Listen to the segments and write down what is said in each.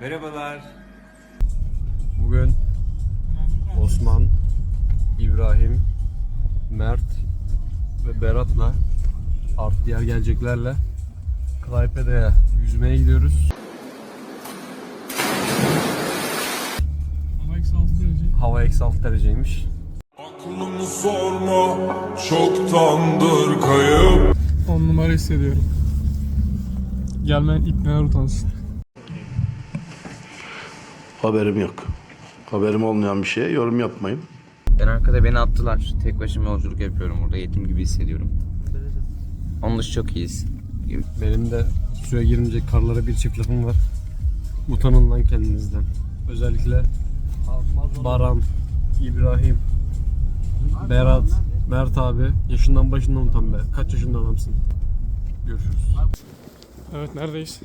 Merhabalar. Bugün Osman, İbrahim, Mert ve Berat'la artı diğer geleceklerle Klaipeda'ya yüzmeye gidiyoruz. Ama eksi altı derece. Hava eksi 6 dereceymiş. Aklımı sorma çoktandır kayıp On numara hissediyorum. Gelmeyen ipneler utansın. Haberim yok. Haberim olmayan bir şeye yorum yapmayın. Ben arkada beni attılar. Tek başıma yolculuk yapıyorum burada. Yetim gibi hissediyorum. Onun dışı çok iyiyiz. Benim de suya girince karlara bir çift lafım var. Utanın lan kendinizden. Özellikle Baran, İbrahim, Berat, Mert abi yaşından başından utan be. Kaç yaşında adamsın? Görüşürüz. Evet neredeyiz?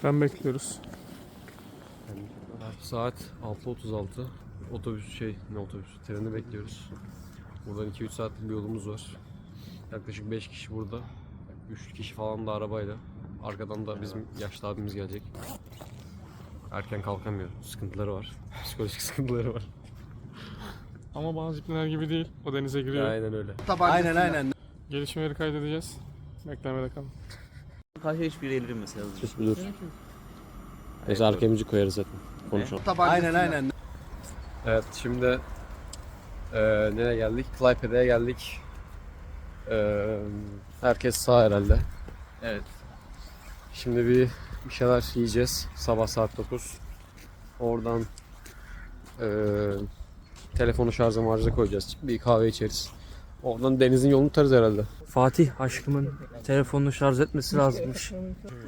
Tren bekliyoruz. Saat 6.36. Otobüs şey ne otobüs treni bekliyoruz. Buradan 2-3 saatlik bir yolumuz var. Yaklaşık 5 kişi burada. 3 kişi falan da arabayla. Arkadan da bizim yaşlı abimiz gelecek. Erken kalkamıyor. Sıkıntıları var. Psikolojik sıkıntıları var. Ama bazı ipneler gibi değil. O denize giriyor. Aynen öyle. Gelişmeleri kaydedeceğiz. Beklemede kalın. Karşıya hiçbir elbim mesela. Sus bir dur. Neyse arka müzik koyarız zaten. Konuşalım. Aynen aynen. Evet şimdi eee nereye geldik? Klaipeda'ya geldik. Eee herkes sağ herhalde. Evet. Şimdi bir, bir şeyler yiyeceğiz. Sabah saat 9. Oradan eee telefonu şarja marja koyacağız. Bir kahve içeriz. Oradan denizin yolunu tutarız herhalde. Fatih aşkımın telefonunu şarj etmesi lazımmış.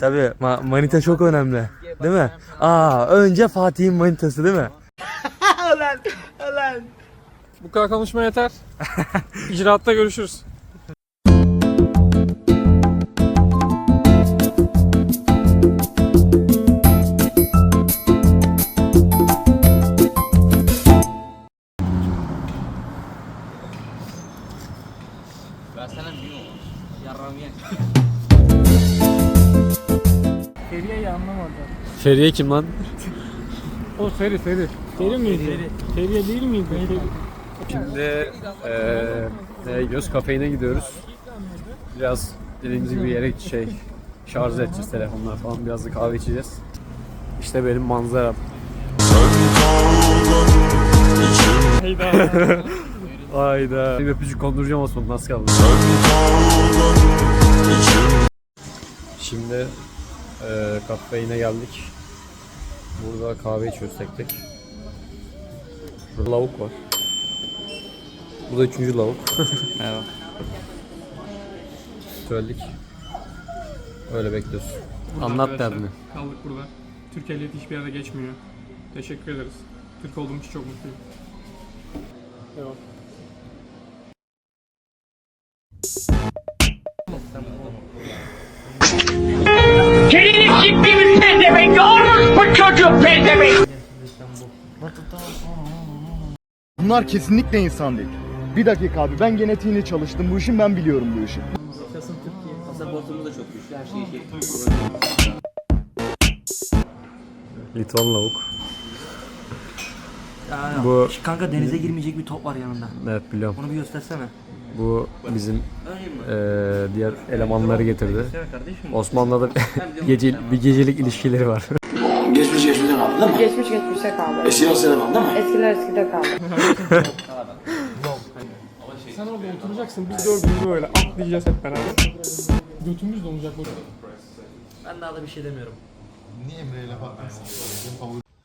Tabii ma- manita çok önemli. Değil mi? Aa önce Fatih'in manitası değil mi? Bu kadar konuşma yeter. İcraatta görüşürüz. Feriye kim lan? O Feri Feri. Feri miydi? Feriye değil miydi? Feri. Şimdi eee nereye gidiyoruz? Kafeine gidiyoruz. Biraz dediğimiz gibi yere şey şarj edeceğiz telefonlar falan. Biraz da kahve içeceğiz. İşte benim manzaram. Heyda. Hayda. Bir öpücük konduracağım Osman nasıl kaldı? Şimdi eee kafeine geldik. Burada kahve içiyoruz tek tek. Burada lavuk var. Bu da üçüncü lavuk. Merhaba. Söyledik. Öyle bekliyoruz. Burada Anlat arkadaşlar, derdini. Kaldık burada. Türk ehliyeti hiçbir yerde geçmiyor. Teşekkür ederiz. Türk olduğum için çok mutluyum. Devam. Kelini siktiğimiz pezevenk, orospu çocuğu pezevenk. Bunlar kesinlikle insan değil. Bir dakika abi ben genetiğini çalıştım bu işin ben biliyorum bu işi. Pasaportumuz da çok güçlü. Her şey şey. Litvan lavuk. Ya, Bu- Kanka denize girmeyecek bir top var yanında. Evet biliyorum. Onu bir göstersene. Bu bizim eee, diğer elemanları getirdi. Osmanlı'da da gece, bir gecelik ilişkileri var. Geçmiş geçmişte kaldı değil mi? Geçmiş geçmişte kaldı. Eskiler sene kaldı değil mi? Eskiler eskide kaldı. Sen orada oturacaksın. Biz dördümüz böyle atlayacağız hep beraber. Götümüz donacak burada. Ben daha da bir şey demiyorum.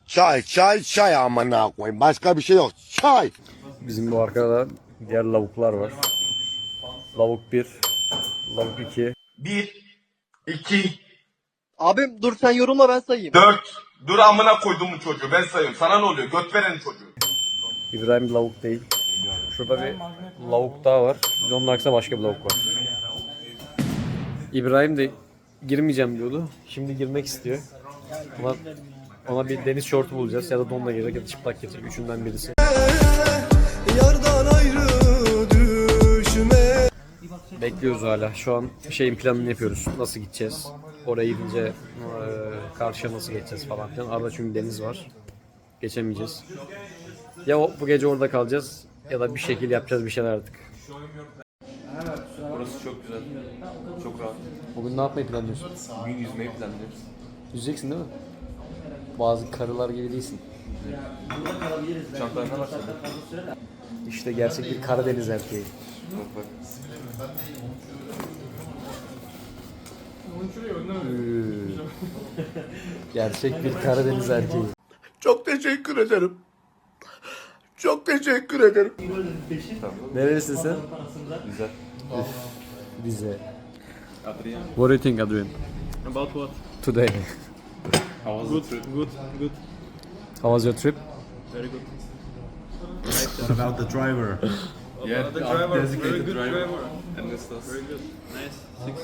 Çay çay çay amına koyayım başka bir şey yok çay. Bizim bu arkada da diğer lavuklar var. Lavuk 1, lavuk 2. 1 2 Abim dur sen yorumla ben sayayım. 4 Dur amına koydum bu çocuğu ben sayıyorum. Sana ne oluyor? Göt veren çocuğu. İbrahim lavuk değil. Şurada bir lavuk daha var. Bir de onun arkasında başka bir lavuk var. İbrahim de girmeyeceğim diyordu. Şimdi girmek istiyor. Ona, ona bir deniz şortu bulacağız ya da donla girecek ya da çıplak girecek. Üçünden birisi. Bekliyoruz hala. Şu an şeyin planını yapıyoruz. Nasıl gideceğiz? Oraya gidince e, karşıya nasıl geçeceğiz falan filan. Arada çünkü deniz var. Geçemeyeceğiz. Ya o, bu gece orada kalacağız ya da bir şekil yapacağız bir şeyler artık. Burası çok güzel. Çok rahat. Bugün ne yapmayı planlıyorsun? Bugün yüzmeyi planlıyoruz. Yüzeceksin değil mi? Bazı karılar gibi değilsin. Çantalarına başladı. İşte gerçek bir Karadeniz erkeği. Bak bak. Gerçek bir Karadeniz erkeği. Çok teşekkür ederim. Çok teşekkür ederim. Nerelisin sen? Güzel. Bize. Adrian. What do you think Adrian? About what? Today. How was Good, trip? good, good. How was your trip? Very good. About the driver. Yeah, The driver, very designated good driver. And this was Very good. Nice. Six.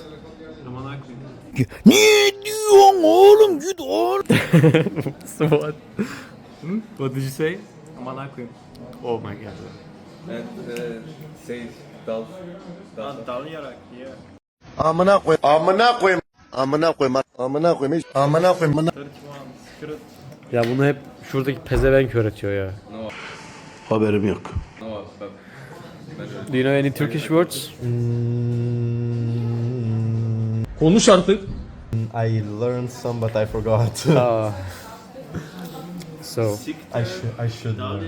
Roman Akgün. what? What did you say? Roman Akgün. Oh my god. and uh, say Dal. Dal. Dalyarak, yeah. Amına koy. Amına koyayım. Amına koyayım. Amına koyayım. Amına koyayım. Amına- 31 secret. Ya bunu hep şuradaki pezevenk öğretiyor ya. Haberim yok. No, Do you know any Turkish words? Konuş artık. I learned some but I forgot. Ah. so, I should I should learn.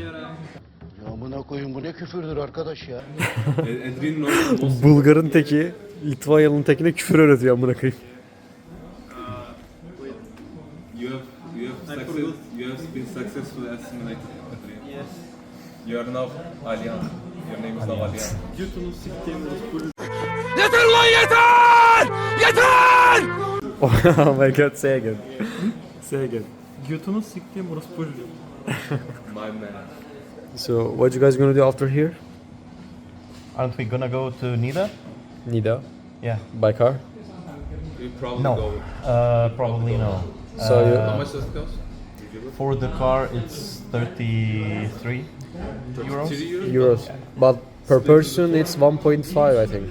Amına koyayım bu ne küfürdür arkadaş ya. Knows Bulgar'ın teki Litvanyalı'nın tekine küfür öğretiyor amına koyayım. You have you have success, you have been assimilated. Adrian. Yes. You are now Alian. Your name is now Alian. Götünü siktiğim orospu. oh my god, say again. say again. Götünü siktiğim orospu. My man. So, what you guys gonna do after here? Aren't we gonna go to Nida? Nida. Yeah. By car? You probably No. go. Uh, probably no. So you- How Uh, much does it cost? for the car, it's 33 euros. Euros. Euros. But per person it's 1.5 I think.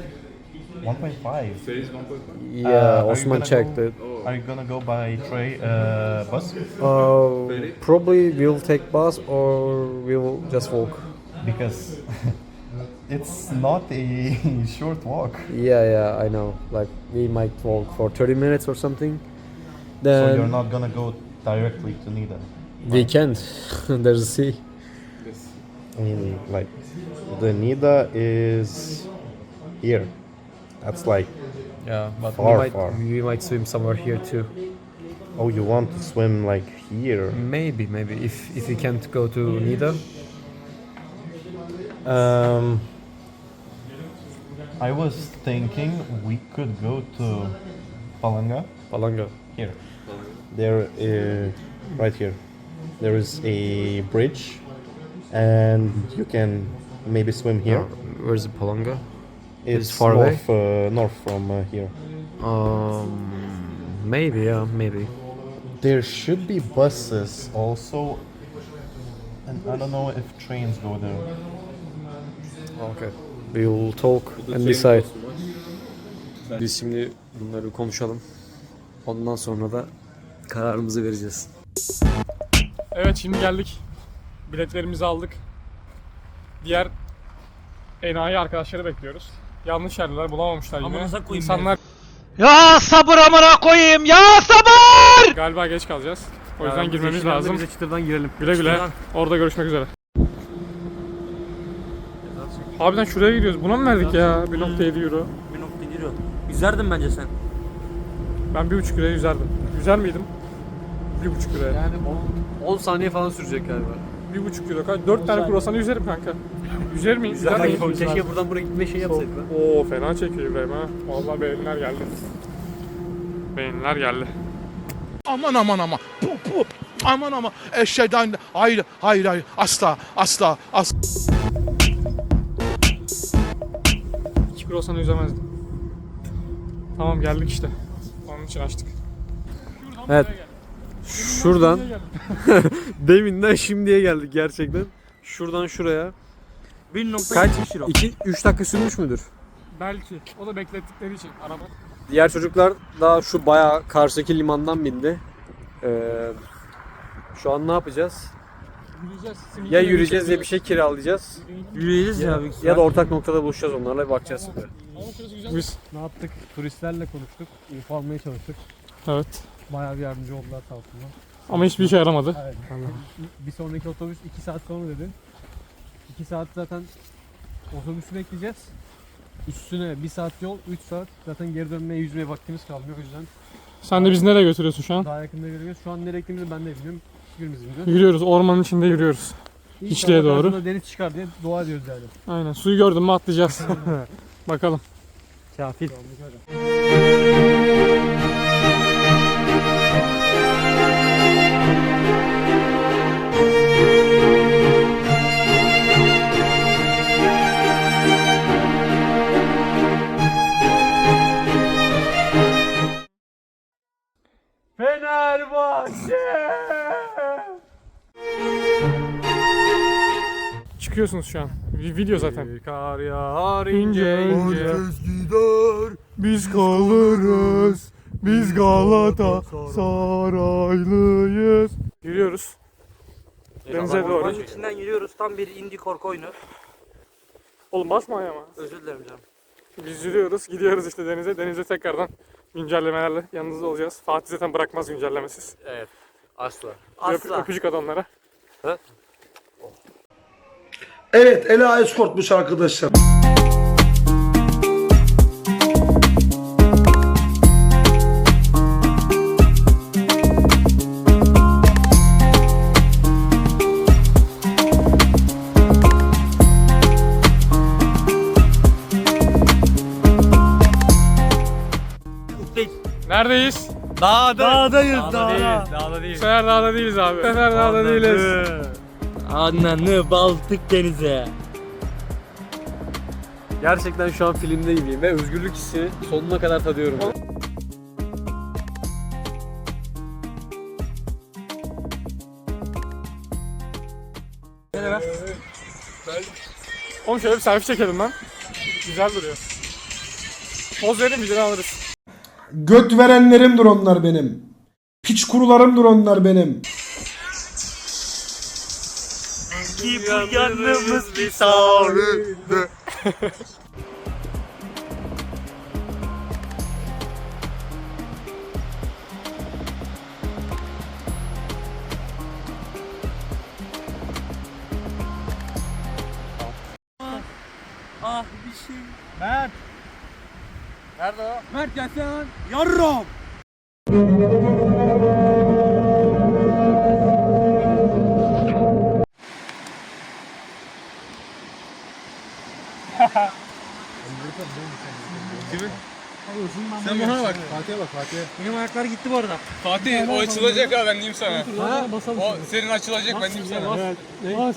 1.5. There is one point five. Yeah, Uh, are Osman checked go- it. Are you gonna go by train, uh, bus? Uh, probably we'll take bus or we'll just walk. Because it's not a short walk. Yeah, yeah, I know. Like we might walk for 30 minutes or something. Then So you're not gonna go directly to Nida. we can't. There's a sea. I mean, like the Nida is here. That's like, Yeah, but Far, we might far. we might swim somewhere here too. oh, you want to swim like here? Maybe, maybe if if we can't go to Nida. Um, I was thinking we could go to Palanga Palanga. here. There, uh, right here, there is a bridge, and you can maybe swim here. Where's the Palanga? it's far away? north, uh, north from uh, here. Um, maybe, yeah, maybe. There should be buses also, and I don't know if trains go there. Okay. We will talk and decide. Biz şimdi bunları konuşalım. Ondan sonra da kararımızı vereceğiz. Evet şimdi geldik. Biletlerimizi aldık. Diğer enayi arkadaşları bekliyoruz. Yanlış yerler bulamamışlar yine. İnsanlar Ya sabır amına koyayım ya sabır! galiba geç kalacağız. O yüzden girmemiz lazım. çıtırdan girelim. Güle güle. Orada görüşmek üzere. Harbiden şuraya gidiyoruz. Buna mı verdik ya? 1.7 euro. 1.7 euro. Yüzerdin bence sen. Ben 1.5 euroya yüzerdim. Yüzer miydim? 1.5 euroya. Yani 10 saniye falan sürecek galiba. 1.5 euro. Kaç? 4 tane kruvasanı yüzerim kanka. Yüzer miyim? Yüzer miyim? Keşke buradan buraya gitme şey yapsaydık lan. Oo fena çekiyor İbrahim ha. Vallahi beğeniler geldi. Beğeniler geldi. Aman aman aman. Pu, pu. Aman aman. Eşeğden hayır hayır hayır asla asla asla. 2 kruvasanı yüzemezdim. Tamam geldik işte. Onun için açtık. Evet. Şuradan deminden şimdiye geldik gerçekten. Şuradan şuraya 1.7 kaç? euro. 2 3 dakika sürmüş müdür? Belki. O da beklettikleri için araba. Diğer çocuklar daha şu bayağı karşıdaki limandan bindi. Ee, şu an ne yapacağız? Yürüyeceğiz. Ya yürüyeceğiz ya bir şey kiralayacağız. Yürüyeceğiz ya. büyük Ya da ortak noktada buluşacağız onlarla bir bakacağız şimdi. Biz. Ne yaptık? Turistlerle konuştuk. info almaya çalıştık. Evet. Bayağı bir yardımcı oldular sağ olsunlar. Ama hiçbir işe yaramadı. Evet. Bir sonraki otobüs 2 saat sonra dedi. 2 saat zaten otobüsü bekleyeceğiz. Üstüne 1 saat yol, 3 saat. Zaten geri dönmeye yüzmeye vaktimiz kalmıyor. O yüzden Sen de bizi nereye götürüyorsun şu an? daha yakında görüyoruz. Şu an nereye gittiğimizi ben de bilmiyorum. Hiçbirimiz bilmiyor. Yürüyoruz. Ormanın içinde yürüyoruz. İnşallah doğru. karşımıza deniz çıkar diye dua ediyoruz yani. Aynen. Suyu gördün mü atlayacağız. Bakalım. Kafir. Çıkıyorsunuz şu an. Vi- Video zaten. Kar yağar İnce ince. Biz kalırız. Biz Galata Saraylıyız. Yürüyoruz. Denize doğru. Ormanın içinden yürüyoruz. Tam bir indie korku oyunu. Oğlum basma ayağıma. Özür dilerim canım. Biz yürüyoruz. Gidiyoruz işte denize. Denize tekrardan güncellemelerle yanınızda olacağız. Fatih zaten bırakmaz güncellemesiz. Evet. Asla. Öp- Asla. öpücük at onlara. Evet Ela Escort'muş arkadaşlar. Neredeyiz? Dağdayız dağda. Dağda Bu değil. sefer dağda değiliz abi. Bu sefer dağda değiliz. Ananı Baltık denize. Gerçekten şu an filmde gibiyim ve özgürlük hissini sonuna kadar tadıyorum. Oğlum şöyle bir selfie çekelim lan. Güzel duruyor. Poz verin bir alırız. Göt verenlerimdir onlar benim. Piç kurularımdır onlar benim. Ki bu yanımız bir sağlığı. Ah bir şey. Mert. Nerede o? Mert gelsene. Yarram. Sen bana bak. Benim ayaklar gitti bu arada. Fatih o açılacak ha ben diyeyim sana. O senin açılacak ben diyeyim sana. Bas.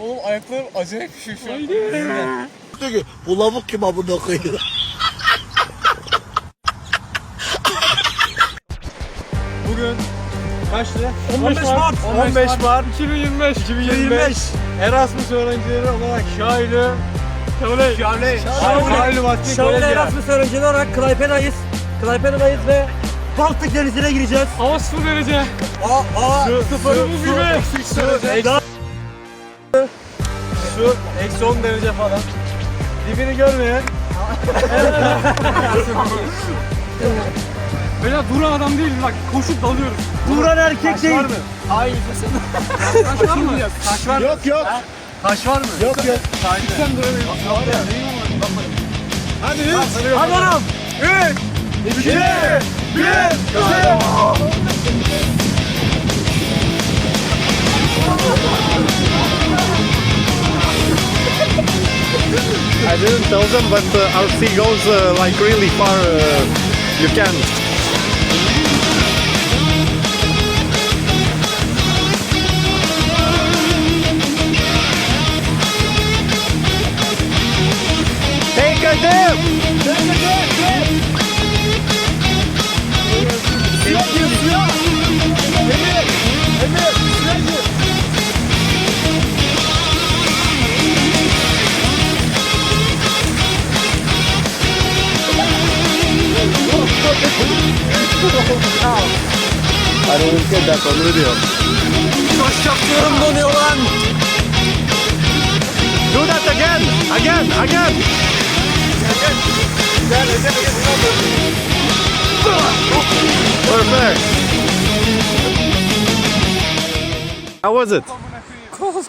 Oğlum ayaklarım acayip şu an. Bu lavuk kim amına koyuyor? Kaçtı? 15 Mart. 15 Mart 2025. 2025 Erasmus öğrencileri olarak Şahin'i Şöyle. Şahin'i Vakti Şöyle Kolej Erasmus öğrencileri olarak Klaypena'yız. Klaypena'dayız ve Baltık denizine gireceğiz. Hava 0 derece. Aa, aa, Su, sıfır, su, su, gibi. su, su, eksi 10 derece falan. Dibini görmeyen. Beyler duran adam değiliz bak koşup dalıyoruz. Duran erkek değil. Hayır. Taş var mı? Taş var mı? Yok yok. Taş var mı? Yok yok. Sen duramıyorsun. Hadi. Hadi oğlum. 3, 2, 1, I didn't tell them, but uh, our sea goes uh, like really far. Uh, you can. Takım. Silah gir silah. Emir. Emir silah gir. Arada bir şey daha konu diyor. Başlatıyorum donuyor lan. Do that again, again, again. Perfect. How was it? Cold.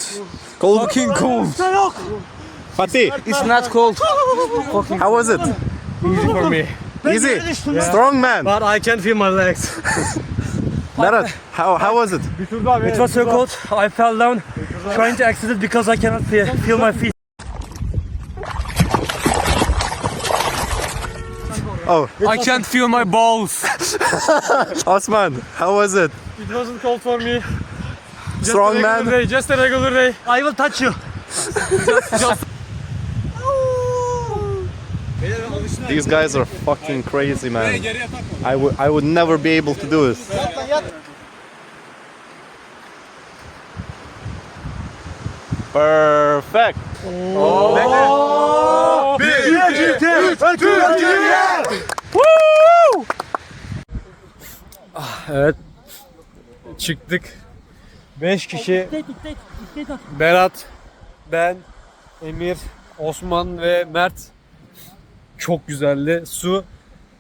Cold. Fucking cold. Fatih, It's not cold. how was it? Easy for me. Easy. Strong man. But I can't feel my legs. Berat, how, how was it? It was so cold. I fell down trying to exit it because I cannot feel, feel my feet. Oh, I can't feel my balls. Osman, how was it? It wasn't cold for me. Strong man. day, just a regular day. I will touch you. These guys are fucking crazy, man. I would I would never be able to do this. Perfect. Oh. Evet. Çıktık. 5 kişi. Berat, ben, Emir, Osman ve Mert. Çok güzeldi. Su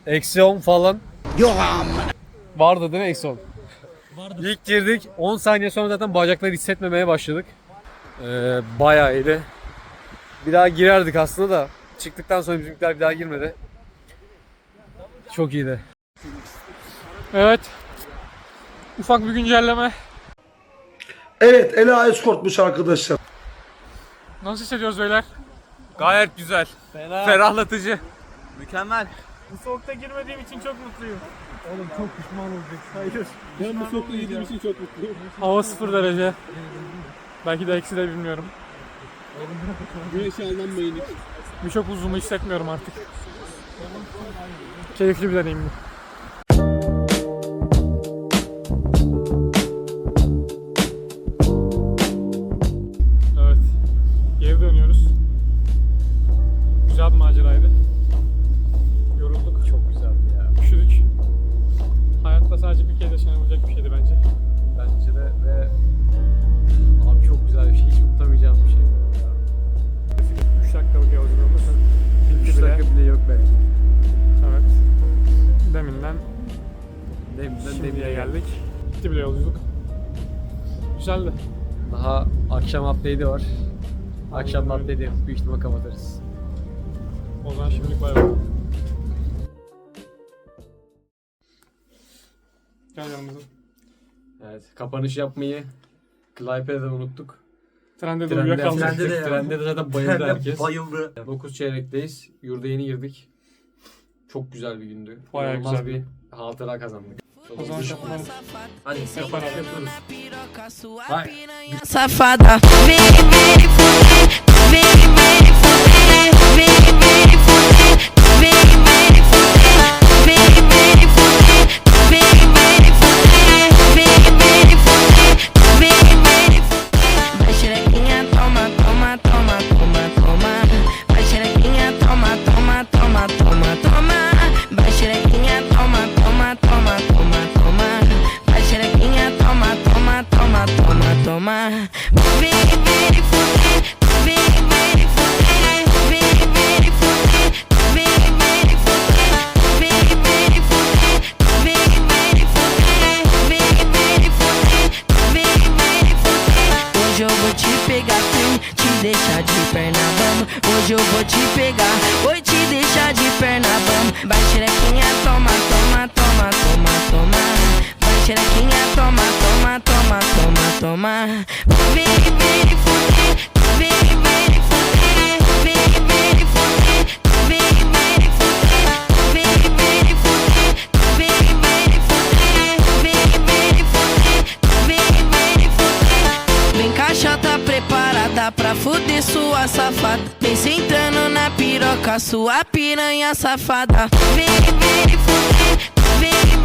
eksi 10 falan. Vardı değil mi eksi 10? Vardı. İlk girdik. 10 saniye sonra zaten bacakları hissetmemeye başladık. Ee, bayağı iyiydi. Bir daha girerdik aslında da çıktıktan sonra bizimkiler bir daha girmedi. Çok iyiydi. Evet. Ufak bir güncelleme. Evet Ela Escort'muş arkadaşlar. Nasıl hissediyoruz beyler? Gayet güzel. Ferahlatıcı. Mükemmel. Bu soğukta girmediğim için çok mutluyum. Ben bu soğukta yediğim için çok mutluyum. Hava sıfır derece. Belki de eksi de bilmiyorum. Güneşe aldanmayın hiç. Birçok uzumu hissetmiyorum artık. Keyifli bir deneyimdi. Kez yaşanabilecek bir şeydi bence. Bence de ve abi çok güzel bir şey. Hiç unutamayacağım bir şey. 3 dakikalık yolculuğumuz. 3 Bitti bile. dakika bile yok belki. Evet. Deminden Deminden şimdiye demeye geldik. Bitti bile yolculuk. Güzeldi. Daha akşam update'i var. Akşam da update'i yapıp büyük ihtimal kapatırız. O zaman şimdilik bay bay. Evet. Kapanış yapmayı Klaype'de de unuttuk. Trende de Trende, uyuyakaldık. trende, de, trende de zaten bayıldı herkes. Bayıldı. 9 çeyrekteyiz. Yurda yeni girdik. Çok güzel bir gündü. Bayağı İnanılmaz güzel. bir hatıra kazandık. O zaman şapkalarımız Hadi. yapar abi. Vai. Safada, vem, vem fuder, vem, vem fuder, vem, vem sua piranha safada. Vem, vem fuder, vem,